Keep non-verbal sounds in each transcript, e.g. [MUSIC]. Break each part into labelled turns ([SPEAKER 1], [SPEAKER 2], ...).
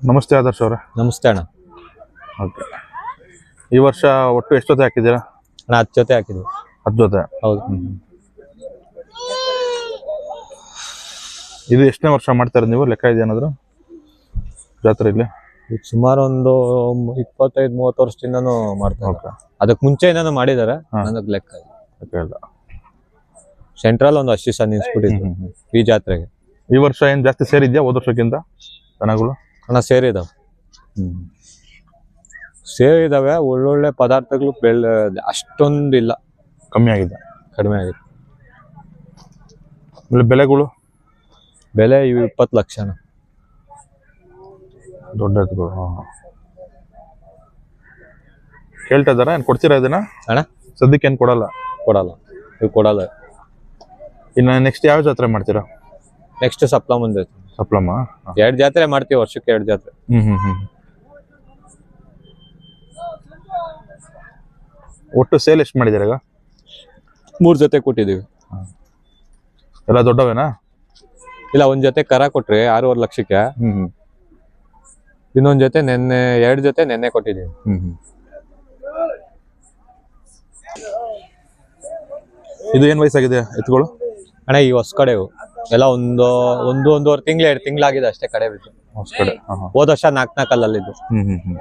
[SPEAKER 1] ನಮಸ್ತೆ ಆದರ್ಶ್ ಅವರೇ.
[SPEAKER 2] ನಮಸ್ತೆ ಅಣ್ಣ.
[SPEAKER 1] ಓಕೆ. ಈ ವರ್ಷ ಒಟ್ಟು ಎಷ್ಟು ಜೊತೆ ಹಾಕಿದ್ದೀರಾ?
[SPEAKER 2] ಅಣ್ಣ ಹತ್ತು ಜೊತೆ ಹಾಕಿದ್ವಿ
[SPEAKER 1] ಹತ್ತು ಜೊತೆ
[SPEAKER 2] ಹೌದು
[SPEAKER 1] ಇದು ಎಷ್ಟನೇ ವರ್ಷ ಮಾಡ್ತಾರೆ ನೀವು? ಲೆಕ್ಕ ಇದೆ ಏನಾದ್ರು? ಜಾತ್ರೆಯಲ್ಲಿ
[SPEAKER 2] ಈಗ ಸುಮಾರು ಒಂದು ಇಪ್ಪತ್ತೈದು ಮೂವತ್ತು ವರ್ಷದಿಂದನೂ ಮಾಡ್ತಾರೆ
[SPEAKER 1] ಓಕೆ.
[SPEAKER 2] ಅದಕ್ಕೆ ಮುಂಚೆಯಿಂದನೂ ಮಾಡಿದ್ದಾರೆ. ನನಗೆ ಲೆಕ್ಕ ಇಲ್ಲ. ಸೆಂಟ್ರಲ್ ಒಂದು ಅಷ್ಟು ದಿವಸ ನಿಲ್ಸ್ಬಿಟ್ಟಿದ್ರು
[SPEAKER 1] ಹ್ಮ್.
[SPEAKER 2] ಈ ಜಾತ್ರೆಗೆ.
[SPEAKER 1] ಈ ವರ್ಷ ಏನು ಜಾಸ್ತಿ ಸೇರಿದ್ಯಾ ಹೋದ ವರ್ಷಕ್ಕಿಂತ ದನಗಳು?
[SPEAKER 2] ಅಣ್ಣ ಸೇರಿದಾವೆ. ಸೇರಿದಾವೆ ಒಳ್ಳೊಳ್ಳೆ ಪದಾರ್ಥಗಳು ಬೆಳೆ ಅಷ್ಟೊಂದಿಲ್ಲ.
[SPEAKER 1] ಕಮ್ಮಿ ಆಗಿದೆ.
[SPEAKER 2] ಕಡಿಮೆ ಆಗಿದೆ.
[SPEAKER 1] ಆಮೇಲೆ ಬೆಲೆಗಳು?
[SPEAKER 2] ಬೆಲೆ ಇವು ಇಪ್ಪತ್ತು ಲಕ್ಷ ಅಣ್ಣ.
[SPEAKER 1] ದೊಡ್ಡ ಎತ್ತುಗಳು ಹಾಂ ಹಾಂ. ಕೇಳ್ತಾ ಇದ್ದಾರಾ? ಏನು ಕೊಡ್ತೀರಾ ಇದನ್ನ?
[SPEAKER 2] ಅಣ್ಣ?
[SPEAKER 1] ಸದ್ಯಕ್ಕೆ ಏನು ಕೊಡಲ್ಲ?
[SPEAKER 2] ಕೊಡಲ್ಲ. ಇವು ಕೊಡಲ್ಲ.
[SPEAKER 1] ಇನ್ನು ನೆಕ್ಸ್ಟ್ ಯಾವ ಜಾತ್ರೆ ಮಾಡ್ತೀರಾ?
[SPEAKER 2] ನೆಕ್ಸ್ಟ್ ಸಪ್ಲ ಮುಂದೆ
[SPEAKER 1] ಸಪ್ಲಮ್ಮ
[SPEAKER 2] ಎರಡು ಜಾತ್ರೆ ಮಾಡ್ತೀವಿ ವರ್ಷಕ್ಕೆ ಎರಡು ಜಾತ್ರೆ.
[SPEAKER 1] ಹ್ಮ್ ಹ್ಮ್ ಹ್ಮ್. ಒಟ್ಟು ಸೇಲ್ ಎಷ್ಟು ಮಾಡಿದ್ದಾರೆ ಈಗ?
[SPEAKER 2] ಮೂರು ಜೊತೆ ಕೊಟ್ಟಿದ್ದೀವಿ.
[SPEAKER 1] ಎಲ್ಲ ದೊಡ್ಡವೇನಾ?
[SPEAKER 2] ಇಲ್ಲ ಒಂದ್ ಜೊತೆ ಕರ ಕೊಟ್ರಿ ಆರೂವರೆ ಲಕ್ಷಕ್ಕೆ.
[SPEAKER 1] ಹ್ಮ್ ಹ್ಮ್.
[SPEAKER 2] ಇನ್ನೊಂದ್ ಜೊತೆ ನೆನ್ನೆ ಎರಡು ಜೊತೆ ನೆನ್ನೆ ಕೊಟ್ಟಿದ್ದೀವಿ.
[SPEAKER 1] ಹ್ಮ್ ಹ್ಮ್. ಇದು ಏನ್ ವಯಸ್ಸಾಗಿದೆ ಎತ್ತುಗಳು?
[SPEAKER 2] ಅಣ್ಣ ಈ ಹೊಸ ಕಡೆ ಇವು. ಎಲ್ಲ ಒಂದು ಒಂದು ಒಂದೂವರೆ ತಿಂಗಳು ಎರಡು ತಿಂಗಳಾಗಿದೆ ಅಷ್ಟೇ ಕಡೆ ಬಿಟ್ಟು.
[SPEAKER 1] ಹೊಸ ಕಡೆ ಹಾ, ಹಾ.
[SPEAKER 2] ಹೋದ ವರ್ಷ ನಾಲ್ಕು ನಾಲ್ಕು ಅಲ್ಲಿದ್ದು.
[SPEAKER 1] ಹ್ಮ್ ಹ್ಮ್ ಹ್ಮ್.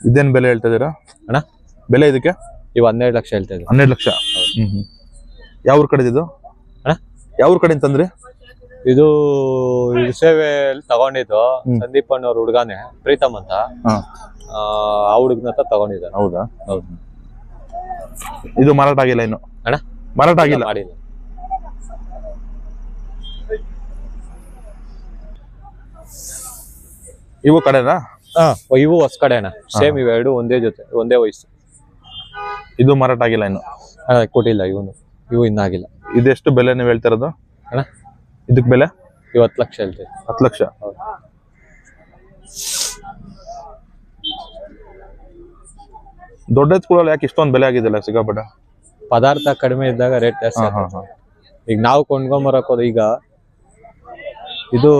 [SPEAKER 1] ಇದೇನ್ ಬೆಲೆ ಹೇಳ್ತಾ ಇದೀರಾ
[SPEAKER 2] ಅಣ್ಣ?
[SPEAKER 1] ಬೆಲೆ ಇದಕ್ಕೆ?
[SPEAKER 2] ಇವು ಹನ್ನೆರಡು ಲಕ್ಷ ಹೇಳ್ತಾ ಇದ್ದೀವಿ.
[SPEAKER 1] ಹನ್ನೆರಡು ಲಕ್ಷ? ಹ್ಮ್ ಹ್ಮ್. ಯಾವ ಊರ್ ಕಡೆ ಇದು?
[SPEAKER 2] ಅಣ್ಣ?
[SPEAKER 1] ಯಾವ ಊರ್ ಕಡೆ ಅಂತಂದ್ರಿ
[SPEAKER 2] ಇದು ಸೇವೆಯಲ್ಲಿ ತಗೊಂಡಿದ್ದು. ಸಂದೀಪ್ ಅಣ್ಣವ್ರ ಹುಡುಗಾನೆ ಪ್ರೀತಮ್ ಅಂತ. ಆ, ಆ ಹುಡುಗನ ತಗೊಂಡಿದ್ದಾರೆ. ತಗೊಂಡಿದ್ದಾನೆ
[SPEAKER 1] ಹೌದಾ?
[SPEAKER 2] ಹೌದು.
[SPEAKER 1] ಇದು ಮಾರಾಟ ಆಗಿಲ್ಲ ಇನ್ನು.
[SPEAKER 2] ಅಣ್ಣ?
[SPEAKER 1] ಮಾರಾಟ ಆಗಿಲ್ಲ.
[SPEAKER 2] ಮಾಡಿಲ್ಲ.
[SPEAKER 1] ಇವು ಕಡೆನಾ?
[SPEAKER 2] ಹಾ ಇವು ಹೊಸ ಕಡೆ ಅಣ್ಣ ಸೇಮ್ ಇವೆರಡು ಒಂದೇ ಜೊತೆ ಒಂದೇ ವಯಸ್ಸು.
[SPEAKER 1] ಇದು ಮಾರಾಟ ಆಗಿಲ್ಲ ಇನ್ನು.
[SPEAKER 2] ಅಣ್ಣ ಕೊಟ್ಟಿಲ್ಲ ಇವನು. ಇವು ಇನ್ನಾಗಿಲ್ಲ
[SPEAKER 1] ಇದೆಷ್ಟು ಬೆಲೆ ನೀವು ಹೇಳ್ತಿರೋದು?
[SPEAKER 2] ಅಣ್ಣ?
[SPEAKER 1] ಇದಕ್ಕೆ ಬೆಲೆ?
[SPEAKER 2] ಇವತ್ತು ಲಕ್ಷ ಹೇಳ್ತೀವಿ.
[SPEAKER 1] ಹತ್ತು ಲಕ್ಷ. ದೊಡ್ಡ ಎತ್ತುಗಳಲ್ಲಿ ಯಾಕೆ ಇಷ್ಟೊಂದು ಬೆಲೆ ಆಗಿದೆಲ್ಲ ಸಿಕ್ಕಾಪಟ್ಟೆ?
[SPEAKER 2] ಪದಾರ್ಥ ಕಡಿಮೆ ಇದ್ದಾಗ ರೇಟ್ ಜಾಸ್ತಿ
[SPEAKER 1] ಹಾ, ಹಾ,
[SPEAKER 2] ಈಗ ನಾವು ಕೊಂಡ್ಕೊಂಬರಕ್ ಹೋದ ಈಗ ಇದು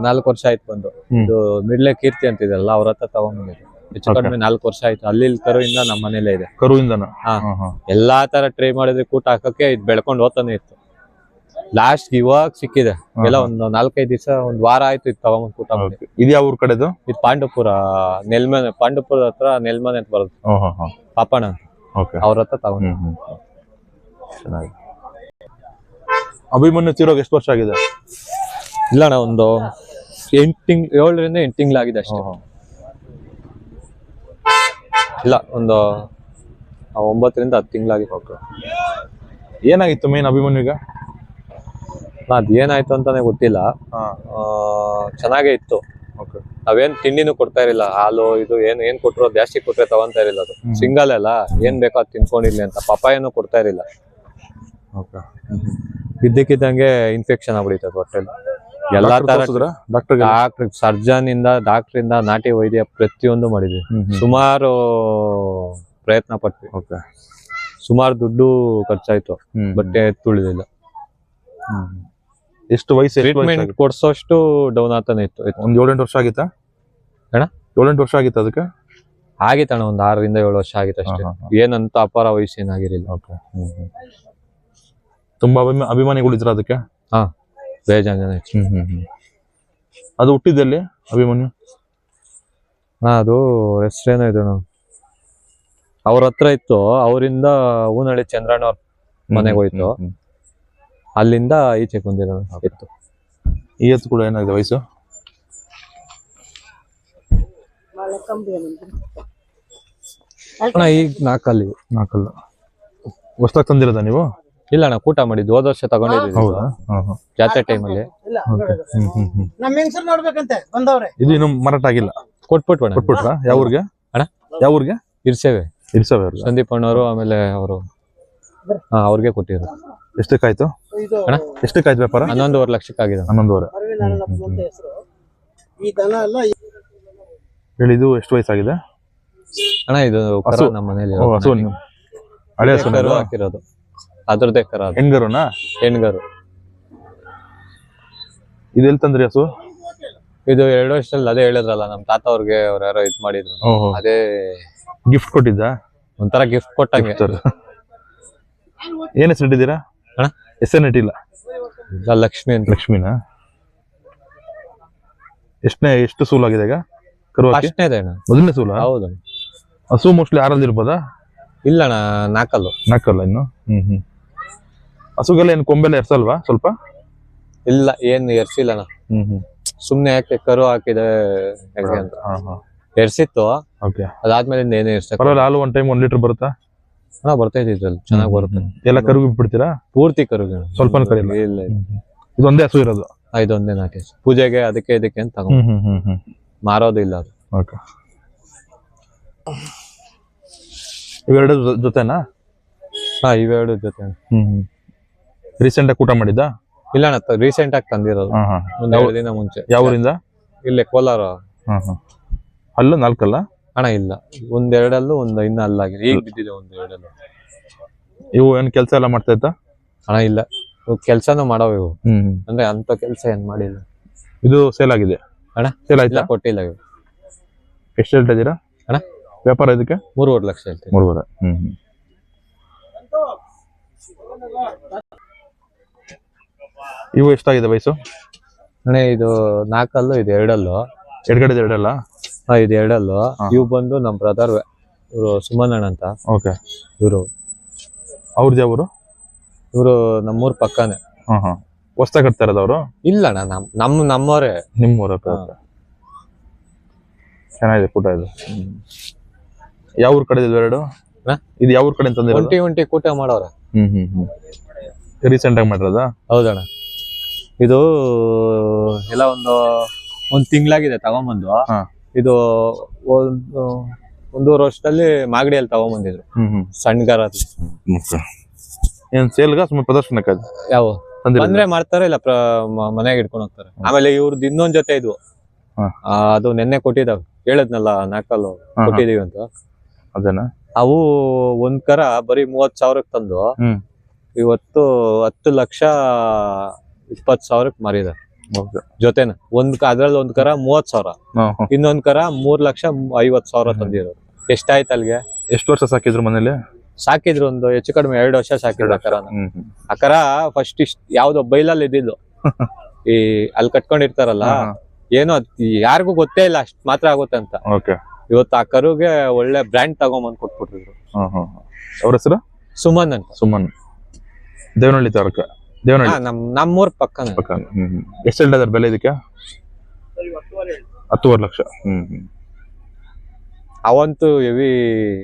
[SPEAKER 2] ನಾಲ್ಕು ವರ್ಷ ಆಯ್ತು ಬಂದು. ಇದು ಮಿಡ್ಲೆ ಕೀರ್ತಿ ಅಂತಿದೆಲ್ಲ ಅವ್ರ ಹತ್ರ ತಗೊಂಡ್ಬಂದಿದೆ ಹೆಚ್ಚು ಕಡಿಮೆ ನಾಲ್ಕು ವರ್ಷ ಆಯ್ತು. ಅಲ್ಲಿ ಕರುವಿಂದ ನಮ್ಮ ಮನೇಲೆ ಇದೆ.
[SPEAKER 1] ಕರುವಿಂದನ?
[SPEAKER 2] ಹಾ. ಎಲ್ಲಾ ತರ ಟ್ರೈ ಮಾಡಿದ್ರೆ ಕೂಟ ಹಾಕಕ್ಕೆ ಇದು ಬೆಳ್ಕೊಂಡು ಹೋಗ್ತಾನೆ ಇತ್ತು. ಲಾಸ್ಟ್ ಇವಾಗ ಸಿಕ್ಕಿದೆ. ಎಲ್ಲ ಒಂದು ನಾಲ್ಕೈದು ದಿವಸ ಒಂದ್ ವಾರ ಆಯ್ತು ಇದು ತಗೊಂಬಂದ್ ಕೂಟ
[SPEAKER 1] ಇದು ಯಾವ ಊರ್ ಕಡೆದು?
[SPEAKER 2] ಇದು ಪಾಂಡವಪುರ ನೆಲ್ಮನೆ ಪಾಂಡವಪುರ ಹತ್ರ ನೆಲ್ಮನೆ ಅಂತ ಬರುತ್ತೆ.
[SPEAKER 1] ಪಾಪಣ
[SPEAKER 2] ಅವ್ರ ಹತ್ರ ತಗೊಂಡ್.
[SPEAKER 1] ಚೆನ್ನಾಗಿ ಅಭಿಮನ್ಯು ತಿರೋಗ ಎಷ್ಟು ವರ್ಷ ಆಗಿದೆ?
[SPEAKER 2] ಇಲ್ಲ ಅಣ್ಣ ಒಂದು ಎಂಟು ತಿಂಗ್ ಏಳರಿಂದ ಎಂಟು ತಿಂಗಳಾಗಿದೆ ಅಷ್ಟೇ. ಇಲ್ಲ ಒಂದು ಒಂಬತ್ತರಿಂದ ಹತ್ತು ತಿಂಗಳಾಗಿದೆ.
[SPEAKER 1] ಏನಾಗಿತ್ತು ಮೇನ್ ಅಭಿಮನ್ಯುಗ?
[SPEAKER 2] ಅದ್ ಏನಾಯ್ತು ಅಂತಾನೆ ಗೊತ್ತಿಲ್ಲ. ಚೆನ್ನಾಗೇ ಇತ್ತು. ನಾವೇನ್ ತಿಂಡಿನು ಕೊಡ್ತಾ ಇರಲಿಲ್ಲ. ಹಾಲು ಇದು ಏನ್ ಏನ್ ಕೊಟ್ಟರು ಅದ್ ಜಾಸ್ತಿ ಕೊಟ್ರೆ ತಗೊಂತಾ ಇರಲಿಲ್ಲ ಅದು. ಸಿಂಗಲ್ ಅಲ್ಲ ಏನ್ ಬೇಕೋ ಅದು ತಿನ್ಕೊಂಡಿರ್ಲಿ ಅಂತ. ಪಪಾಯನು ಕೊಡ್ತಾ ಇರಲಿಲ್ಲ. ಇದ್ದಕ್ಕಿದ್ದಂಗೆ ಇನ್ಫೆಕ್ಷನ್ ಆಗ್ಬಿಡಿತ್ತು ಹೊಟ್ಟೆಲಿ. ಎಲ್ಲಾ ತರ
[SPEAKER 1] ಡಾಕ್ಟರ್
[SPEAKER 2] ಡಾಕ್ಟರ್ ಸರ್ಜನ್ ಇಂದ ಡಾಕ್ಟರ್ ಇಂದ ನಾಟಿ ವೈದ್ಯ ಪ್ರತಿಯೊಂದು ಮಾಡಿದ್ವಿ. ಸುಮಾರು ಪ್ರಯತ್ನ ಪಟ್ವಿ.
[SPEAKER 1] ಓಕೆ
[SPEAKER 2] ಸುಮಾರು ದುಡ್ಡು ಖರ್ಚಾಯ್ತು. ಬಟ್ಟೆ ತುಳಿದಿಲ್ಲ.
[SPEAKER 1] ಎಷ್ಟು ವಯಸ್ಸು
[SPEAKER 2] ಟ್ರೀಟ್ಮೆಂಟ್? ಕೊಡ್ಸೋಷ್ಟು ಡೌನ್ ಆಗ್ತಾನೆ ಇತ್ತು.
[SPEAKER 1] ಒಂದು ಏಳೆಂಟು ವರ್ಷ ಆಗಿತ್ತಾ?
[SPEAKER 2] ಅಣ್ಣ?
[SPEAKER 1] ಏಳೆಂಟು ವರ್ಷ ಆಗಿತ್ತು ಅದಕ್ಕೆ?
[SPEAKER 2] ಆಗಿತ್ತಣ್ಣ ಒಂದು ಆರರಿಂದ ಏಳು ವರ್ಷ ಆಗಿತ್ತು ಅಷ್ಟೇ. ಏನಂತ ಅಪಾರ ವಯಸ್ಸು ಏನಾಗಿರಲಿಲ್ಲ
[SPEAKER 1] ಓಕೆ ತುಂಬಾ ಅಭಿಮ- ಅಭಿಮಾನಿಗಳಿದ್ರ ಅದಕ್ಕೆ?
[SPEAKER 2] ಹಾ ಬೇಜಾನ್ ಜನ ಹ್ಞೂ
[SPEAKER 1] ಹ್ಮ್ ಹ್ಮ್ ಹ್ಮ್. ಅದು ಹುಟ್ಟಿದ್ದಲ್ಲಿ ಅಭಿಮನ್ಯು?
[SPEAKER 2] ಹಾ ಅದು ಹೆಸರೇನೋ ಇದೆ ಅವ್ರ ಹತ್ರ ಇತ್ತು ಅವರಿಂದ ಊನಹಳ್ಳಿ ಚಂದ್ರಣ್ಣ ಅವ್ರ ಮನೆಗೆ ಹೋಯ್ತು.
[SPEAKER 1] ಹ್ಮ್, ಹ್ಮ್.
[SPEAKER 2] ಅಲ್ಲಿಂದ ಈಚೆ ಬಂದಿರೋ ಇತ್ತು
[SPEAKER 1] ಈ ಎತ್ತು ಕೂಡ ಏನಾಗಿದೆ ವಯಸ್ಸು?
[SPEAKER 2] ಅಣ್ಣ ಈಗ ನಾಲ್ಕಲ್ಲಿ
[SPEAKER 1] ನಾಲ್ಕಲ್ಲ. ಹೊಸ್ದಾಗ್ ತಂದಿರೋದ ನೀವು?
[SPEAKER 2] ಇಲ್ಲ ಅಣ್ಣ ಕೂಟ ಮಾಡಿದ್ದು. ಹೋದ ವರ್ಷ ತಗೊಂಡಿದ್ದೀವಿ
[SPEAKER 1] ಹೌದಾ? ಹಾ, ಹಾ.
[SPEAKER 2] ಜಾತ್ರೆ ಟೈಮಲ್ಲಿ
[SPEAKER 1] ಹ್ಮ್ ಹ್ಮ್ ಹ್ಮ್.
[SPEAKER 3] ನಮ್ಮ ಹೆಂಗಸರು ನೋಡ್ಬೇಕಂತೆ ಬಂದವ್ರೆ.
[SPEAKER 1] ಇದು ಇನ್ನು ಮಾರಾಟ ಆಗಿಲ್ಲ?
[SPEAKER 2] ಕೊಟ್ಬಿಟ್ವಣ
[SPEAKER 1] ಕೊಟ್ಬಿಟ್ರಾ? ಯಾವ ಊರಿಗೆ?
[SPEAKER 2] ಅಣ್ಣ?
[SPEAKER 1] ಯಾವ ಊರಿಗೆ?
[SPEAKER 2] ಇರ್ಸೇವೆ.
[SPEAKER 1] ಇರ್ಸೇವೆ ಅವ್ರಿಗೆ.
[SPEAKER 2] ಸಂದೀಪ್ ಅಣ್ಣವರು ಆಮೇಲೆ ಅವರು. ಹಾ ಅವ್ರಿಗೆ ಕೊಟ್ಟಿದ್ರು
[SPEAKER 1] ಎಷ್ಟಕ್ಕಾಯ್ತು?
[SPEAKER 2] ಅಣ್ಣ?
[SPEAKER 1] ಎಷ್ಟಕ್ಕಾಯ್ತು ವ್ಯಾಪಾರ?
[SPEAKER 2] ಹನ್ನೊಂದುವರೆ ಲಕ್ಷಕ್ಕಾಗಿದೆ.
[SPEAKER 1] ಹನ್ನೊಂದುವರೆ.
[SPEAKER 3] ಹೇಳಿದ್ದು
[SPEAKER 1] ಹೇಳಿ ಇದು ಎಷ್ಟು ವಯಸ್ಸಾಗಿದೆ?
[SPEAKER 2] ಅಣ್ಣ ಇದು ಕರ ನಮ್ಮ ಮನೇಲಿ
[SPEAKER 1] ಓ, ಹಸು ಹಳೆ ಹಸು
[SPEAKER 2] ಕರು ಹಾಕಿರೋದು. ಅದರದೇ ಕರ ಅದು.
[SPEAKER 1] ಹೆಂಗರುನಾ?
[SPEAKER 2] ಹೆಣ್ಗರು.
[SPEAKER 1] ಇದೆಲ್ಲಿ ತಂದ್ರಿ ಹಸು?
[SPEAKER 2] ಇದು ಎರಡು ವರ್ಷದಲ್ಲಿ ಅದೇ ಹೇಳಿದ್ರಲ್ಲ ನಮ್ ತಾತ ಅವ್ರಿಗೆ ಅವ್ರು ಯಾರೋ ಇದ್ ಮಾಡಿದ್ರು. ಅದೇ
[SPEAKER 1] ಗಿಫ್ಟ್ ಕೊಟ್ಟಿದ್ದ?
[SPEAKER 2] ಒಂಥರ ಗಿಫ್ಟ್ ಕೊಟ್ಟಂಗೆ.
[SPEAKER 1] ಏನ್ ಹೆಸರು ಇಟ್ಟಿದ್ದೀರಾ?
[SPEAKER 2] ಅಣ್ಣ?
[SPEAKER 1] ಹೆಸರು ಇಟ್ಟಿಲ್ಲ
[SPEAKER 2] ಇಲ್ಲ, ಲಕ್ಷ್ಮಿ ಅಂತ.
[SPEAKER 1] ಲಕ್ಷ್ಮಿನ? ಎಷ್ಟನೇ ಎಷ್ಟು ಸೂಲಾಗಿದೆ ಈಗ? ಕರು
[SPEAKER 2] ಇದೆ ಅಣ್ಣ.
[SPEAKER 1] ಮೊದಲನೇ ಸೂಲ?
[SPEAKER 2] ಹೌದು.
[SPEAKER 1] ಹಸು ಮೋಸ್ಟ್ಲಿ ಆರಲ್ಲಿ ಇರ್ಬೋದಾ?
[SPEAKER 2] ಇಲ್ಲ ಅಣ್ಣ ನಾಲ್ಕಲ್ಲು.
[SPEAKER 1] ನಾಲ್ಕಲ್ಲ ಇನ್ನು? ಹ್ಮ್ ಹ್ಮ್. ಹಸುಗೆಲ್ಲ ಏನು ಕೊಂಬೆಲ್ಲ ಎರ್ಸಲ್ವಾ ಸ್ವಲ್ಪ?
[SPEAKER 2] ಇಲ್ಲ ಏನು ಎರ್ಸಿಲ್ಲ ಅಣ್ಣ.
[SPEAKER 1] ಹ್ಮ್ ಹ್ಮ್.
[SPEAKER 2] ಸುಮ್ನೆ ಯಾಕೆ ಕರು ಹಾಕಿದೆ ಹೆಂಗೆ ಅಂತ.
[SPEAKER 1] ಹಾ ಹಾ.
[SPEAKER 2] ಎರ್ಸಿತ್ತು.
[SPEAKER 1] ಓಕೆ
[SPEAKER 2] ಅದಾದ್ಮೇಲೆ ಏನು ಎರ್ಸ
[SPEAKER 1] ಪರವಾಗಿಲ್ಲ ಹಾಲು ಒನ್ ಟೈಮ್ ಒನ್ ಲೀಟರ್ ಬರುತ್ತಾ?
[SPEAKER 2] ಹಾ ಬರ್ತೈತಿ ಇದ್ರಲ್ಲಿ. ಚೆನ್ನಾಗಿ ಬರುತ್ತೆ.
[SPEAKER 1] ಎಲ್ಲ ಕರುಗಿ ಬಿಡ್ತೀರಾ?
[SPEAKER 2] ಪೂರ್ತಿ ಕರುಗಿ
[SPEAKER 1] ಸ್ವಲ್ಪ ಕರಿಯಲ್ಲ?
[SPEAKER 2] ಇಲ್ಲ ಇಲ್ಲ.
[SPEAKER 1] ಇದೊಂದೇ ಹಸು ಇರೋದು?
[SPEAKER 2] ಆ, ಇದೊಂದೇ ನಾಟಿ ಪೂಜೆಗೆ ಅದಕ್ಕೆ ಇದಕ್ಕೆ ಅಂತ ತಗೊಂಡ್
[SPEAKER 1] ಹ್ಮ್ ಹ್ಮ್ ಹ್ಮ್ ಹ್ಮ್.
[SPEAKER 2] ಮಾರೋದು ಇಲ್ಲ ಅದು.
[SPEAKER 1] ಓಕೆ. ಇವೆರಡು ಜೊ- ಜೊತೆನಾ?
[SPEAKER 2] ಹಾ ಇವೆರಡು ಜೊತೆ
[SPEAKER 1] ಹ್ಮ್ ಹ್ಮ್. ರೀಸೆಂಟ್ ಆಗಿ ಊಟ ಮಾಡಿದ್ದ?
[SPEAKER 2] ಇಲ್ಲ ಅಣ್ಣ ರೀಸೆಂಟ್ ಆಗಿ ತಂದಿರೋದು.
[SPEAKER 1] ಹಾ ಹಾ.
[SPEAKER 2] ಒಂದ್ ಎರಡು ದಿನ ಮುಂಚೆ.
[SPEAKER 1] ಯಾವ ಊರಿಂದ
[SPEAKER 2] ಇಲ್ಲೇ ಕೋಲಾರ.
[SPEAKER 1] ಹಾ ಹಾ ಅಲ್ಲೂ ನಾಲ್ಕಲ್ಲ?
[SPEAKER 2] ಹಣ ಇಲ್ಲ. ಒಂದೆರಡಲ್ಲೂ ಒಂದು ಇನ್ನ ಅಲ್ಲಾಗಿದೆ ಈಗ ಬಿದ್ದಿದೆ ಒಂದೆರಡಲ್ಲೂ?
[SPEAKER 1] ಇವು ಏನ್ ಕೆಲಸ ಎಲ್ಲ ಮಾಡ್ತಾ ಇತ್ತ
[SPEAKER 2] ಹಣ ಇಲ್ಲ. ಇವು ಕೆಲ್ಸನೂ ಮಾಡವ ಇವು.
[SPEAKER 1] ಹ್ಮ್.
[SPEAKER 2] ಅಂದ್ರೆ ಅಂತ ಕೆಲಸ ಏನ್ ಮಾಡಿಲ್ಲ.
[SPEAKER 1] ಇದು ಸೇಲ್ ಆಗಿದೆ.
[SPEAKER 2] ಅಣ್ಣ
[SPEAKER 1] ಸೇಲ್
[SPEAKER 2] ಇಲ್ಲ
[SPEAKER 1] ಆಯ್ತಾ
[SPEAKER 2] ಕೊಟ್ಟಿಲ್ಲ ಇವು.
[SPEAKER 1] ಎಷ್ಟು ಹೇಳ್ತಾ ಇದ್ದೀರಾ?
[SPEAKER 2] ಅಣ್ಣ
[SPEAKER 1] ವ್ಯಾಪಾರ ಇದಕ್ಕೆ?
[SPEAKER 2] ಮೂರುವರೆ ಲಕ್ಷ ಹೇಳ್ತೀವಿ
[SPEAKER 1] ಮೂರುವರೆ. ಹ್ಮ್ ಹ್ಮ್. ಇವು ಎಷ್ಟಾಗಿದೆ ವಯಸ್ಸು?
[SPEAKER 2] ಅಣ್ಣ ಇದು ನಾಲ್ಕಲ್ಲೂ ಇದು ಎರಡಲ್ಲೂ.
[SPEAKER 1] ಎಡಗಡೆ ಎರಡಲ್ಲ?
[SPEAKER 2] ಹಾ ಇದು ಎರಡಲ್ಲು. ಇವ್ ಬಂದು ನಮ್ ಬ್ರದರ್ ಇವರು ಸುಮನಣ್ಣ ಅಂತ.
[SPEAKER 1] ಓಕೆ.
[SPEAKER 2] ಇವರು.
[SPEAKER 1] ಅವ್ರದ್ದು ಅವರು
[SPEAKER 2] ಇವರು ನಮ್ಮೂರ್ ಪಕ್ಕನೇ.
[SPEAKER 1] ಹಾ ಹಾ. ಹೊಸ್ದಾಗ್ ಕಟ್ತಾ ಇರೋದು ಅವರು?
[SPEAKER 2] ಇಲ್ಲ ಅಣ್ಣ ನಮ್ ನಮ್ ನಮ್ಮವರೇ.
[SPEAKER 1] ನಿಮ್ಮೂರ? ಚೆನ್ನಾಗಿದೆ ಕೂಟ ಇದು. ಯಾವ ಊರ್ ಕಡೆ ಇದು ಎರಡು?
[SPEAKER 2] ಹಾ?
[SPEAKER 1] ಇದು ಯಾವ ಊರ್ ಕಡೆ
[SPEAKER 2] ಒಂಟಿ ಒಂಟಿ ಕೂಟ ಮಾಡೋರ
[SPEAKER 1] ಹ್ಮ್ ಹ್ಮ್ ಹ್ಮ್. ರೀಸೆಂಟ್ ಆಗಿ ಮಾಡಿರೋದಾ?
[SPEAKER 2] ಹೌದಣ್ಣ. ಇದು ಎಲ್ಲ ಒಂದು ಒಂದ್ ತಿಂಗ್ಳಾಗಿದೆ ತಗೊಂಬಂದು.
[SPEAKER 1] ಹಾ.
[SPEAKER 2] ಇದು ಒಂದು ಒಂದೂವರೆ ವರ್ಷದಲ್ಲಿ ಮಾಗಡಿಯಲ್ಲಿ ತಗೊಂಬಂದಿದ್ರು. ಸಣ್ಣಗಾರ
[SPEAKER 1] ಏನ್ ಸೇಲ್ಗ ಸುಮ್ಮನೆ ಪ್ರದರ್ಶನಕ್ಕೆ ಅದು
[SPEAKER 2] ಯಾವ?
[SPEAKER 1] ತಂದಿರೋದು?
[SPEAKER 2] ಬಂದ್ರೆ ಮಾಡ್ತಾರೆ ಇಲ್ಲ ಪ್ರ- ಮ- ಮನೆಗೆ ಇಟ್ಕೊಂಡು ಹೋಗ್ತಾರೆ. ಆಮೇಲೆ ಇವ್ರದ್ದು ಇನ್ನೊಂದ್ ಜೊತೆ ಇದ್ವು
[SPEAKER 1] ಹಾ.
[SPEAKER 2] ಆ, ಅದು ನೆನ್ನೆ ಕೊಟ್ಟಿದ್ದಾವೆ. ಹೇಳದ್ನಲ್ಲ ನಾಕಲ್ಲು
[SPEAKER 1] ಹಾ.
[SPEAKER 2] ಕೊಟ್ಟಿದೀವಿ ಅಂತ.
[SPEAKER 1] ಅದನ್ನ
[SPEAKER 2] ಅವು ಒಂದ್ ಕರ ಬರೀ ಮೂವತ್ ಸಾವಿರಕ್ಕೆ ತಂದು
[SPEAKER 1] ಹ್ಮ್.
[SPEAKER 2] ಇವತ್ತು ಹತ್ತು ಲಕ್ಷ ಇಪ್ಪತ್ ಸಾವಿರಕ್ಕೆ ಮಾರಿದ್ದಾರೆ ಜೊತೆನ. ಒಂದ್ ಅದ್ರಲ್ಲಿ ಒಂದ್ ಕರ ಮೂವತ್ ಸಾವಿರ. ಇನ್ನೊಂದ್ ಕರ ಮೂರ್ ಲಕ್ಷ ಐವತ್ ಸಾವಿರ ತಂದಿರೋದು. ಎಷ್ಟಾಯ್ತು ಅಲ್ಲಿಗೆ
[SPEAKER 1] ಎಷ್ಟು ವರ್ಷ ಸಾಕಿದ್ರು ಮನೇಲಿ?
[SPEAKER 2] ಸಾಕಿದ್ರು ಒಂದು ಹೆಚ್ಚು ಕಡಿಮೆ ಎರಡು ವರ್ಷ ಸಾಕಿದ್ರು ಆ ಕರನ.
[SPEAKER 1] ಹ್ಮ್
[SPEAKER 2] ಆ ಕರ ಫಸ್ಟ್ ಇಷ್ಟ ಯಾವ್ದೋ ಬೈಲಲ್ಲಿ ಇದ್ದಿದ್ದು. [LAUGHS] ಈ ಅಲ್ಲಿ ಕಟ್ಕೊಂಡಿರ್ತಾರಲ್ಲ ಏನೋ ಯಾರಿಗೂ ಗೊತ್ತೇ ಇಲ್ಲ ಅಷ್ಟ್ ಮಾತ್ರ ಆಗುತ್ತೆ ಅಂತ.
[SPEAKER 1] ಓಕೆ.
[SPEAKER 2] ಇವತ್ತು ಆ ಕರುಗೆ ಒಳ್ಳೆ ಬ್ರ್ಯಾಂಡ್ ತಗೊಂಬಂದ್ ಕೊಟ್ಬಿಟ್ಟಿದ್ರು.
[SPEAKER 1] ಅವ್ರ ಹೆಸರು?
[SPEAKER 2] ಸುಮನ್ ಅಂತ.
[SPEAKER 1] ಸುಮನ್. ದೇವನಹಳ್ಳಿ ತಾಲೂಕ. ದೇವನಹಳ್ಳಿ.
[SPEAKER 2] ನಮ್ಮ ನಮ್ ನಮ್ಮೂರ್ ಪಕ್ಕನೇ.
[SPEAKER 1] ಪಕ್ಕ ಹ್ಮ್ ಎಷ್ಟು ಬೆಲೆ ಇದಕ್ಕೆ? ಹತ್ತುವರೆ ಲಕ್ಷ. ಹ್ಮ್ ಹ್ಮ್.
[SPEAKER 2] ಅವಂತೂ ಹೆವಿ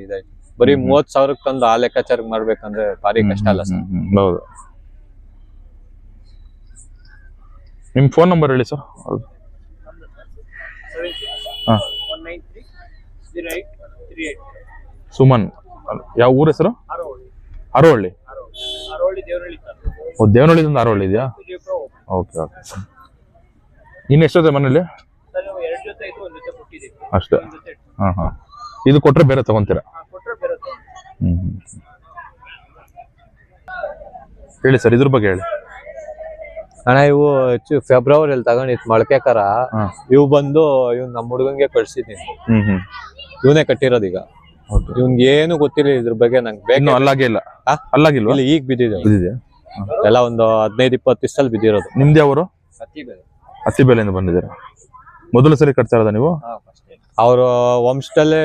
[SPEAKER 2] ಇದಾಯ್ತು ಬರೀ. ಮೂವತ್ ಸಾವಿರಕ್ಕೆ ತಂದು ಆ ಲೆಕ್ಕಾಚಾರ ಮಾಡ್ಬೇಕಂದ್ರೆ ಭಾರಿ ಕಷ್ಟ ಅಲ್ಲ ಸರ್.
[SPEAKER 1] ಹ್ಮ್, ಹ್ಮ್, ಹೌದು. ನಿಮ್ ಫೋನ್ ನಂಬರ್ ಹೇಳಿ ಸರ್. ಹೌದು. ಹಾ. ಸುಮನ್. ಯಾವ ಊರ ಹೆಸರು? ಅರೋಹಳ್ಳಿ ಓ ದೇವನಹಳ್ಳಿದಿಂದ ಆರೋಳ್ ಇದೆಯಾ? Okay okay. ಇನ್ನು ಎಷ್ಟೊತ್ತೆ ಮನೇಲಿ ಅಷ್ಟೇ. ಹಾ ಹಾ. ಇದು ಕೊಟ್ರೆ ಬೇರೆ ತಗೊಂತೀರಾ? ಹ್ಮ್ ಹ್ಮ್. ಹೇಳಿ ಸರ್ ಇದ್ರ ಬಗ್ಗೆ ಹೇಳಿ.
[SPEAKER 2] ಅಣ್ಣ ಇವು ಹೆಚ್ಚು ಫೆಬ್ರವರಿಯಲ್ಲಿ ತಗೊಂಡಿತ್ತು ಮೊಳಕೆ ಕರ ಇವು ಬಂದು ಇವ್ ನಮ್ಮ ಹುಡುಗಂಗೆ ಕಳ್ಸಿದ್ದೀನಿ.
[SPEAKER 1] ಹ್ಮ್ ಹ್ಮ್.
[SPEAKER 2] ಇವನೇ ಕಟ್ಟಿರೋದು ಈಗ ಇವ್ನ್ಗೆ ಏನು ಗೊತ್ತಿಲ್ಲ ಇದ್ರ ಬಗ್ಗೆ ನಂಗೆ
[SPEAKER 1] ಬೇಗ
[SPEAKER 2] ಬೇಕು
[SPEAKER 1] ಅಲ್ಲಾಗಿಲ್ಲ ಇಲ್ಲಿ.
[SPEAKER 2] ಈಗ ಬಿದ್ದಿದೆ. ಎಲ್ಲ ಒಂದು ಹದಿನೈದು ಇಪ್ಪತ್ತು ಇಷ್ಟಲ್ಲಿ ಬಿದ್ದಿರೋದು.
[SPEAKER 1] ನಿಮ್ದು ಹತ್ತಿ ಹತ್ತಿಬೇಲೆಯಿಂದ ಬಂದಿದ್ದೀರಾ? ಮೊದಲ ಸರಿ ಕಟ್ತಾ ಇರೋದ ನೀವು?
[SPEAKER 2] ಅವರು ವಂಶದಲ್ಲೇ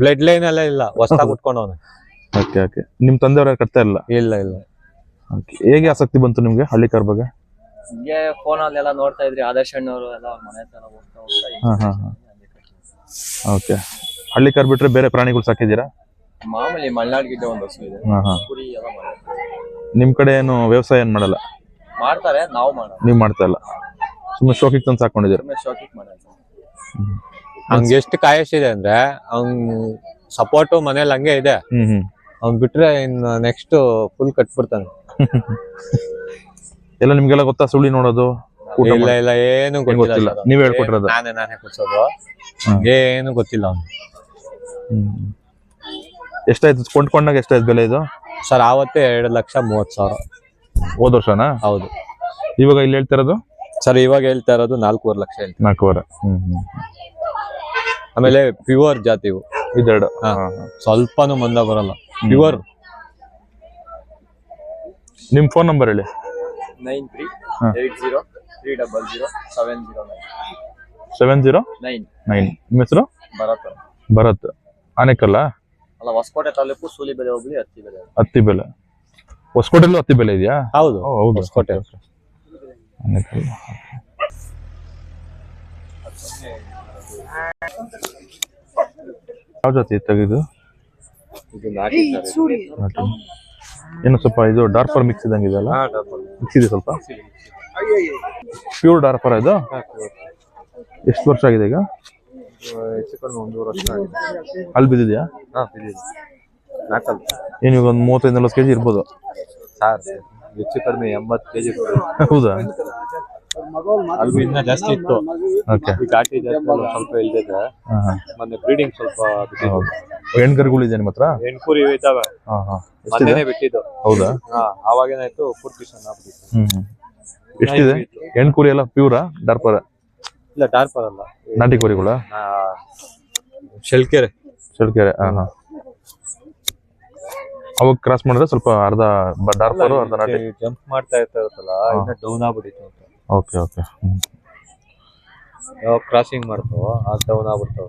[SPEAKER 2] ಬ್ಲಡ್ ಲೈನ್ ಎಲ್ಲ ಇಲ್ಲ ಹೊಸ್ದಾಗ್ ಉಟ್ಕೊಂಡವನು
[SPEAKER 1] ಓಕೆ ಓಕೆ. ನಿಮ್ ತಂದೆಯವ್ರ ಕಟ್ತಾ ಇಲ್ಲ
[SPEAKER 2] ಇಲ್ಲ ಇಲ್ಲ.
[SPEAKER 1] ಓಕೆ. ಹೇಗೆ ಆಸಕ್ತಿ ಬಂತು ನಿಮ್ಗೆ ಹಳ್ಳಿ ಕಾರ್ ಬಗ್ಗೆ?
[SPEAKER 4] ಹಿಂಗೆ ಫೋನ್ ಅಲ್ಲೆಲ್ಲ ನೋಡ್ತಾ ಇದ್ರಿ ಆದರ್ಶ್ ಅಣ್ಣವರು ಎಲ್ಲ ಅವ್ರ ಮನೆ ಹತ್ರ ಹೋಗ್ತಾ ಹೋಗ್ತಾ
[SPEAKER 1] ಓಕೆ. ಹಳ್ಳಿ ಕಾರ್ ಬಿಟ್ರೆ ಬೇರೆ ಪ್ರಾಣಿಗಳು ಸಾಕಿದ್ದೀರಾ?
[SPEAKER 4] ಮಾಮೂಲಿ ಮಲೆನಾಡ್ಗಿದ್ದೆ ಒಂದು ಹಸು ಇದೆ.
[SPEAKER 1] ಹಾ ಹಾ.
[SPEAKER 4] ಕುರಿ ಎಲ್ಲ ಮಾಡ್ತಾರೆ
[SPEAKER 1] ನಿಮ್ ಕಡೆ ಏನು ವ್ಯವಸಾಯ ಏನ್ ಮಾಡಲ್ಲ?
[SPEAKER 4] ಮಾಡ್ತಾರೆ ನಾವು ಮಾಡೋದು.
[SPEAKER 1] ನೀವ್ ಮಾಡ್ತಾ ಇಲ್ಲ. ಸುಮ್ಮನೆ ಶೋಕಿಗೆ ತಂದು ಸಾಕೊಂಡಿದ್ದೀರ?
[SPEAKER 4] ಸುಮ್ಮನೆ ಶಾಕಿಗೆ ಮಾಡೋದು.
[SPEAKER 2] ಹಂಗೆ ಎಷ್ಟು ಕಾಯಸಿದೆ ಅಂದ್ರೆ ಅವ್ನ್ ಸಪೋರ್ಟು ಮನೇಲಿ ಹಂಗೆ ಇದೆ.
[SPEAKER 1] ಹ್ಮ್ ಹ್ಮ್.
[SPEAKER 2] ಅವ್ನ್ ಬಿಟ್ರೆ ಇನ್ನು ನೆಕ್ಸ್ಟ್ ಫುಲ್ ಕಟ್ಬಿಡ್ತಾನೆ. [LAUGHS]
[SPEAKER 1] ಎಲ್ಲ ನಿಮ್ಗೆಲ್ಲ ಗೊತ್ತಾ ಸುಳಿ ನೋಡೋದು ಊಟ
[SPEAKER 2] ಇಲ್ಲ
[SPEAKER 1] ಮಾಡೋದು?
[SPEAKER 2] ಇಲ್ಲ ಏನು ಗೊತ್ತಿಲ್ಲ.
[SPEAKER 1] ನೀವ್ ಹೇಳ್ಕೊಟ್ಟಿರೋದು
[SPEAKER 2] ನಾನೇ ನಾನೇ ಕೊಡ್ಸೋದು.
[SPEAKER 1] ಹ್ಮ್.
[SPEAKER 2] ಏನು ಗೊತ್ತಿಲ್ಲ ಅವ್ನು
[SPEAKER 1] ಹ್ಮ್. ಎಷ್ಟಾಯ್ತು? ಕೊಂಡ್ಕೊಂಡಾಗ ಎಷ್ಟಾಯ್ತು ಬೆಲೆ ಇದು?
[SPEAKER 2] ಸರ್ ಆವತ್ತೇ ಎರಡು ಲಕ್ಷ ಮೂವತ್ತು ಸಾವಿರ.
[SPEAKER 1] ಹೋದ ವರ್ಷನಾ?
[SPEAKER 2] ಹೌದು.
[SPEAKER 1] ಇವಾಗ ಇಲ್ಲಿ ಹೇಳ್ತಿರೋದು
[SPEAKER 2] ಸರ್ ಇವಾಗ ಹೇಳ್ತಾ ಇರೋದು ನಾಲ್ಕೂವರೆ ಲಕ್ಷ ಹೇಳ್ತೀವಿ
[SPEAKER 1] ನಾಲ್ಕೂವರೆ. ಹ್ಮ್ ಹ್ಮ್
[SPEAKER 2] ಆಮೇಲೆ ಪ್ಯೂರ್ ಜಾತಿ ಇವು.
[SPEAKER 1] ಇದೆರಡು.
[SPEAKER 2] ಹಾ. ಸ್ವಲ್ಪನೂ ಮಂದ ಬರಲ್ಲ. ಪ್ಯೂರ್
[SPEAKER 1] ನಿಮ್ ಫೋನ್ ನಂಬರ್ ಹೇಳಿ.
[SPEAKER 4] Nine three. Eight zero three double zero seven zero nine.
[SPEAKER 1] Seven zero?
[SPEAKER 4] Nine.
[SPEAKER 1] Nine. ನಿಮ್ಮ ಹೆಸರು?
[SPEAKER 4] ಭರತ್
[SPEAKER 1] ಭರತ್. ಆನೆಕಲ್ಲ?
[SPEAKER 4] ಅಲ್ಲ ಹೊಸಕೋಟೆ ತಾಲೂಕು ಸೂಲಿಬೆಲೆ ಹೋಗ್ಲಿ ಹತ್ತಿ ಬೆಲೆ
[SPEAKER 1] ಹತ್ತಿ ಬೆಲೆ ಹೊಸಕೋಟೆಲ್ಲೂ ಹತ್ತಿ ಬೆಲೆ ಇದೆಯಾ?
[SPEAKER 2] ಹೌದು.
[SPEAKER 1] ಓ, ಹೌದು.
[SPEAKER 2] ಹೊಸಕೋಟೆ.
[SPEAKER 1] ಆನೆಕಲ್ ಯಾವ ಜಾತಿ ತೆಗೆದು
[SPEAKER 2] ಇದು? ನಾಟಿ ಸರ್. ಇದು.
[SPEAKER 1] ಏನು ಸ್ವಲ್ಪ ಇದು ಡಾರ್ಪರ್ ಮಿಕ್ಸ್ ಇದಂಗೆ ಇದೆಯಲ್ಲ
[SPEAKER 2] ಹಾ.
[SPEAKER 1] ಮಿಕ್ಸ್ ಇದೆ ಸ್ವಲ್ಪ? ಪ್ಯೂರ್ ಡಾರ್ಪರ್ ಇದು
[SPEAKER 2] ಹಾ.
[SPEAKER 1] ಎಷ್ಟು ವರ್ಷ ಆಗಿದೆ ಈಗ
[SPEAKER 2] ಹೆಚ್ಚು ಕಡಿಮೆ ಒಂದೂವರೆ ವರ್ಷ ಆಗಿದೆ.
[SPEAKER 1] ಅಲ್ಲಿ ಬಿದ್ದಿದ್ಯಾ?
[SPEAKER 2] ಹಾ ಬಿದ್ದಿದೆ. ನಾಲ್ಕಲ್ಲ.
[SPEAKER 1] ಏನು ಇವಾಗ ಒಂದು ಮೂವತ್ತೈದು ನಲ್ವತ್ತು ಕೆಜಿ ಇರ್ಬೋದು?
[SPEAKER 2] ಸಾರ್ ಹೆಚ್ಚು ಕಡಿಮೆ ಎಂಬತ್ತು ಕೆಜಿ
[SPEAKER 1] ಹೌದಾ?
[SPEAKER 2] ಅಲ್ಲಿ ಇನ್ನ ಜಾಸ್ತಿ ಇತ್ತು.
[SPEAKER 1] ಓಕೆ.
[SPEAKER 2] ಘಾಟಿ ಜಾಸ್ತಿ ಸ್ವಲ್ಪ ಇಲ್ದಿದೆ
[SPEAKER 1] ಹಾಂ ಹಾಂ.
[SPEAKER 2] ಮೊನ್ನೆ ಬ್ರೀಡಿಂಗ್ ಸ್ವಲ್ಪ ಬಿಟ್ಟಿದ್ದು
[SPEAKER 1] ಹೌದು. ಹೆಣ್ಗರುಗಳು ಇದೆ ನಿಮ್ಮ ಹತ್ರ?
[SPEAKER 2] ಹೆಣ್ಕುರಿ ಇದ್ದಾವೆ.
[SPEAKER 1] ಹಾಂ ಹಾಂ. ಎಷ್ಟಿದೆ?
[SPEAKER 2] ಮೊನ್ನೆನೆ ಬಿಟ್ಟಿದ್ದು.
[SPEAKER 1] ಹೌದಾ?
[SPEAKER 2] ಹಾ ಅವಾಗೇನಾಯ್ತು ಪೂರ್ತಿ ಸಣ್ಣ ಆಗ್ಬಿಟ್ಟಿತ್ತು
[SPEAKER 1] ಹ್ಮ್ ಹ್ಮ್. ಎಷ್ಟಿದೆ? ಹೆಣ್ ಎಲ್ಲ ಪ್ಯೂರಾ ಡಾರ್ಪರ್?
[SPEAKER 2] ಇಲ್ಲ ಟಾರ್ಪರ್ ಅಲ್ಲ.
[SPEAKER 1] ನಾಟಿ ಕುರಿಗಳ
[SPEAKER 2] ಶೆಲ್ಕೆರೆ.
[SPEAKER 1] ಶೆಲ್ಕೆರೆ ಹಾಂ ಹಾ ಅವಾಗ ಕ್ರಾಸ್ ಮಾಡಿದ್ರೆ ಸ್ವಲ್ಪ ಅರ್ಧ ಡಾರ್ಪರ್ ಅರ್ಧ ನಾಟಿ.
[SPEAKER 2] ಜಂಪ್ ಮಾಡ್ತಾ ಇರ್ತಾ ಇರುತ್ತಲ್ಲ ಇನ್ನ ಡೌನ್ ಆಗ್ಬಿಟ್ಟಿತ್ತು ಅಂತ.
[SPEAKER 1] ಓಕೆ ಓಕೆ
[SPEAKER 2] ಯಾವಾಗ ಕ್ರಾಸಿಂಗ್ ಮಾಡ್ತಾವ ಆ ಡೌನ್ ಆಗ್ಬಿಡ್ತಾವ.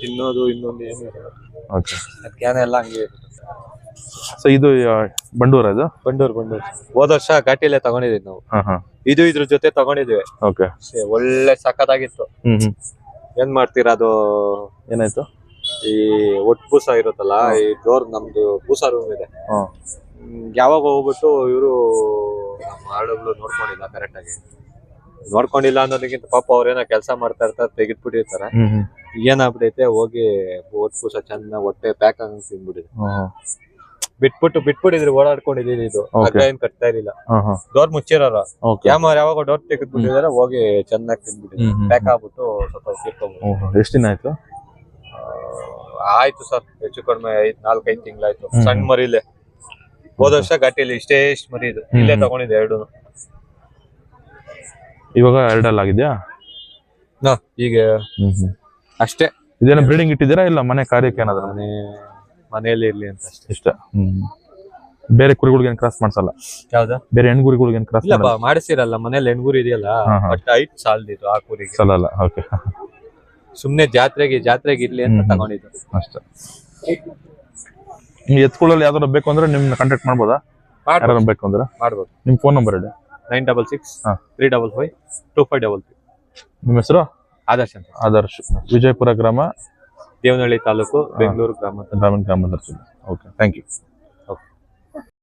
[SPEAKER 2] ತಿನ್ನೋದು ಇನ್ನೊಂದು ಏನು ಇರಲ್ಲ
[SPEAKER 1] ಓಕೆ
[SPEAKER 2] ಜ್ಞಾನ ಎಲ್ಲ ಹಂಗೆ ಇರುತ್ತೆ.
[SPEAKER 1] ಸೊ ಇದು ಬಂಡೂರ ಇದು
[SPEAKER 2] ಬಂಡೂರ್ ಬಂಡೂರ್. ಹೋದ ವರ್ಷ ಘಾಟಿಯಲ್ಲೇ ತಗೊಂಡಿದೀವಿ ನಾವು.
[SPEAKER 1] ಹಾ ಹಾ.
[SPEAKER 2] ಇದು ಇದ್ರ ಜೊತೆ ತಗೊಂಡಿದ್ವಿ
[SPEAKER 1] ಓಕೆ.
[SPEAKER 2] ಒಳ್ಳೆ ಸಖತ್ತಾಗಿತ್ತು.
[SPEAKER 1] ಹ್ಮ್ ಹ್ಮ್.
[SPEAKER 2] ಏನ್ ಮಾಡ್ತೀರಾ ಅದು?
[SPEAKER 1] ಏನಾಯ್ತು?
[SPEAKER 2] ಈ ಒಟ್ ಪೂಸ ಇರುತ್ತಲ್ಲ ಈ ಡೋರ್ ನಮ್ದು ಬೂಸ ರೂಮ್ ಇದೆ.
[SPEAKER 1] ಹಾ.
[SPEAKER 2] ಹ್ಮ್, ಯಾವಾಗ ಹೋಗ್ಬಿಟ್ಟು ಇವರು ನಮ್ಮ ಆಳುಗಳು ನೋಡ್ಕೊಂಡಿಲ್ಲ ಕರೆಕ್ಟ್ ಆಗಿ. ನೋಡ್ಕೊಂಡಿಲ್ಲ ಅನ್ನೋದಕ್ಕಿಂತ ಪಾಪ ಅವ್ರೇನೋ ಕೆಲಸ ಮಾಡ್ತಾ ಇರ್ತಾರೆ ತೆಗೆದ್ಬಿಟ್ಟಿರ್ತಾರೆ.
[SPEAKER 1] ಹ್ಮ್ ಹ್ಮ್.
[SPEAKER 2] ಏನಾಗ್ಬಿಟ್ಟೈತೆ ಹೋಗಿ ಒಟ್ ಪೂಸ ಚೆನ್ನಾಗಿ ಹೊಟ್ಟೆ ಪ್ಯಾಕ್ ಆಗಿ ತಿನ್ಬಿಟ್ಟಿದೆ.
[SPEAKER 1] ಹಾ ಹಾ.
[SPEAKER 2] ಬಿಟ್ಬಿಟ್ಟು ಬಿಟ್ಬಿಟ್ಟಿದ್ರು ಓಡಾಡ್ಕೊಂಡಿದ್ದೀನಿ ಇದು. ಏನ್ ಕಟ್ತಾ ಇರಲಿಲ್ಲ. ಡೋರ್ ಮುಚ್ಚಿರೋರು
[SPEAKER 1] ಓಕೆ
[SPEAKER 2] ಯಾಮ ಯಾವಾಗ ಡೋರ್ ತೆಗೆದ್ಬಿಟ್ಟಿದಾರೆ ಹೋಗಿ ಚೆನ್ನಾಗಿ
[SPEAKER 1] ಹ್ಮ್,
[SPEAKER 2] ಪ್ಯಾಕ್ ಆಗ್ಬಿಟ್ಟು ಸ್ವಲ್ಪ ಕಿತ್ಕೊಂಡ್ಬಿಟ್ಟು
[SPEAKER 1] ಎಷ್ಟು ದಿನ ಆಯ್ತು?
[SPEAKER 2] ಆಯ್ತು ಸರ್ ಹೆಚ್ಚು ಕಡಿಮೆ ಐದ್ ನಾಲ್ಕೈದು ತಿಂಗಳಾಯ್ತು.
[SPEAKER 1] ಆಯ್ತು
[SPEAKER 2] ಸಣ್ಣ ಮರಿಲೆ ಹೋದ ವರ್ಷ ಘಾಟಿಯಲ್ಲಿ ಇಷ್ಟೇ ಇಷ್ಟು ಮರಿ ಇದು. ಇಲ್ಲೇ. ತಗೊಂಡಿದ್ದೆ ಎರಡು.
[SPEAKER 1] ಇವಾಗ ಎರಡಲ್ಲ ಆಗಿದ್ಯಾ?
[SPEAKER 2] ಈಗ ಅಷ್ಟೇ.
[SPEAKER 1] ಇದೇನ ಬ್ರೀಡಿಂಗ್ ಇಟ್ಟಿದ್ದೀರಾ ಇಲ್ಲ ಮನೆ ಕಾರ್ಯಕ್ಕೆ ಏನಾದ್ರು?
[SPEAKER 2] ಮನೆ ಮನೆಯಲ್ಲಿ ಇರ್ಲಿ ಅಂತ ಅಷ್ಟೇ.
[SPEAKER 1] ಇಷ್ಟ. ಹ್ಮ್. ಬೇರೆ ಕುರಿಗಳಿಗೆ ಏನು ಕ್ರಾಸ್ ಮಾಡ್ಸಲ್ಲ?
[SPEAKER 2] ಯಾವ್ದಾ?
[SPEAKER 1] ಬೇರೆ ಹೆಣ್ ಕುರಿಗಳಿಗೆ ಏನು ಕ್ರಾಸ್
[SPEAKER 2] ಇಲ್ಲಪ್ಪ ಮಾಡಿಸಿರಲ್ಲ ಮನೇಲಿ ಹೆಣ್ಗುರಿ ಇದೆಯಲ್ಲ
[SPEAKER 1] ಹಾ, ಹಾ.
[SPEAKER 2] ಬಟ್ ಹೈಟ್ ಸಾಲ್ದಿತ್ತು ಆ ಕುರಿಗೆ.
[SPEAKER 1] ಸಲ್ಲ ಓಕೆ
[SPEAKER 2] ಸುಮ್ನೆ ಜಾತ್ರೆಗೆ ಜಾತ್ರೆಗೆ ಇರ್ಲಿ ಅಂತ
[SPEAKER 1] ಹ್ಮ್.
[SPEAKER 2] ತಗೊಂಡಿದ್ದು.
[SPEAKER 1] ಅಷ್ಟೇ. ಈ ಎತ್ಕೊಳ್ಳಲ್ಲಿ ಯಾವ್ದಾರು ಬೇಕು ಅಂದ್ರೆ ನಿಮ್ನ ಕಾಂಟ್ಯಾಕ್ಟ್ ಮಾಡ್ಬೋದಾ?
[SPEAKER 2] ಮಾಡ್ಬೋದು.
[SPEAKER 1] ಯಾರು ಬೇಕು ಅಂದ್ರೆ?
[SPEAKER 2] ಮಾಡ್ಬೋದು.
[SPEAKER 1] ನಿಮ್ ಫೋನ್ ನಂಬರ್ ಹೇಳಿ.
[SPEAKER 2] ನೈನ್ ಡಬಲ್ ಸಿಕ್ಸ್
[SPEAKER 1] ಹಾ.
[SPEAKER 2] Three double five two five double three.
[SPEAKER 1] ನಿಮ್ಮ ಹೆಸರು?
[SPEAKER 2] ಆದರ್ಶ್ ಅಂತ.
[SPEAKER 1] ಆದರ್ಶ್. ವಿಜಯಪುರ ಗ್ರಾಮ
[SPEAKER 2] ದೇವನಹಳ್ಳಿ ತಾಲೂಕು ಬೆಂಗಳೂರು ಗ್ರಾಮ
[SPEAKER 1] ಗ್ರಾಮೀಣ ಗ್ರಾಮದರ್ಶಿ ಓಕೆ ಥ್ಯಾಂಕ್ ಯು